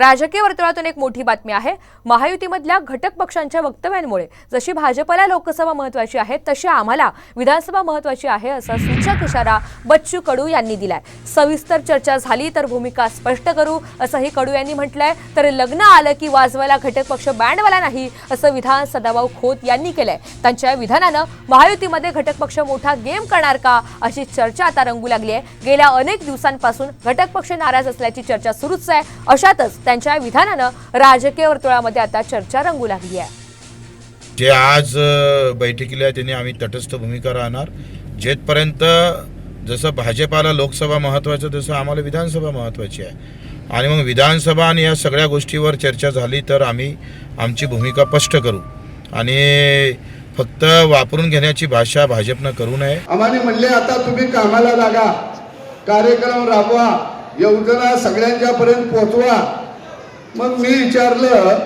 राजकीय वर्तुळातून एक मोठी बातमी आहे. महायुतीमधल्या घटक पक्षांच्या वक्तव्यांमुळे जशी भाजपला लोकसभा महत्वाची आहे तशी आम्हाला विधानसभा महत्वाची आहे असा सूचक इशारा बच्चू कडू यांनी दिलाय. सविस्तर चर्चा झाली तर भूमिका स्पष्ट करू असंही कडू यांनी म्हटलंय. तर लग्न आलं की वाजवायला घटक पक्ष बँडवाला नाही असं विधान सदाभाऊ खोत यांनी केलंय. त्यांच्या विधानानं महायुतीमध्ये घटक पक्ष मोठा गेम करणार का अशी चर्चा आता रंगू लागली आहे गेल्या अनेक दिवसांपासून घटक पक्ष नाराज असल्याची चर्चा सुरूच आहे. अशातच त्यांच्या विधानानं राजकीय वर्तुळामध्ये आता चर्चा रंगू लागली आहे. जे आज बैठकीला आहे त्यांनी आम्ही तटस्थ भूमिका राहणार जेथपर्यंत जसं भाजपाला लोकसभा महत्त्वाचं तसं आम्हाला विधानसभा महत्त्वाची आहे. आणि मग विधानसभा आणि या सगळ्या गोष्टीवर चर्चा झाली तर आम्ही आमची भूमिका स्पष्ट करू. आणि फक्त वापरून घेण्याची भाषा भाजपनं करू नये. आम्हाला म्हणले आता तुम्ही कामाला लागा कार्यक्रम राबवा. योजना सगळ्यांच्या पर्यंत पोहोचवा. मग मी विचारलं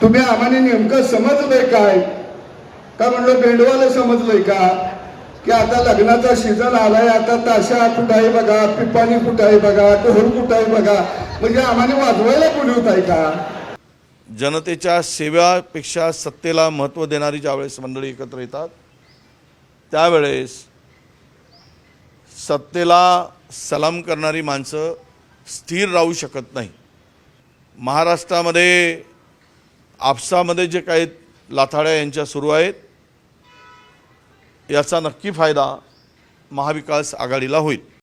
तुम्ही आम्हाला नेमकं समजलंय काय? का म्हणलं बेंडवाला समजलंय का? की आता लग्नाचा सीझन आलाय आता ताशा कुठं आहे बघा पिपाणी कुठं आहे बघा कोहर कुठं आहे बघा म्हणजे आम्हाला वाजवायला बोलवत आहे का? जनतेच्या सेव्यापेक्षा सत्तेला महत्त्व देणारी ज्यावेळेस मंडळी एकत्र येतात त्यावेळेस सत्तेला सलाम करणारी माणसं स्थिर राहू शकत नाही. महाराष्ट्रामध्ये आपसामध्ये जे काही लाथाड्या यांच्या सुरू आहेत याचा नक्की फायदा महाविकास आघाडीला होईल.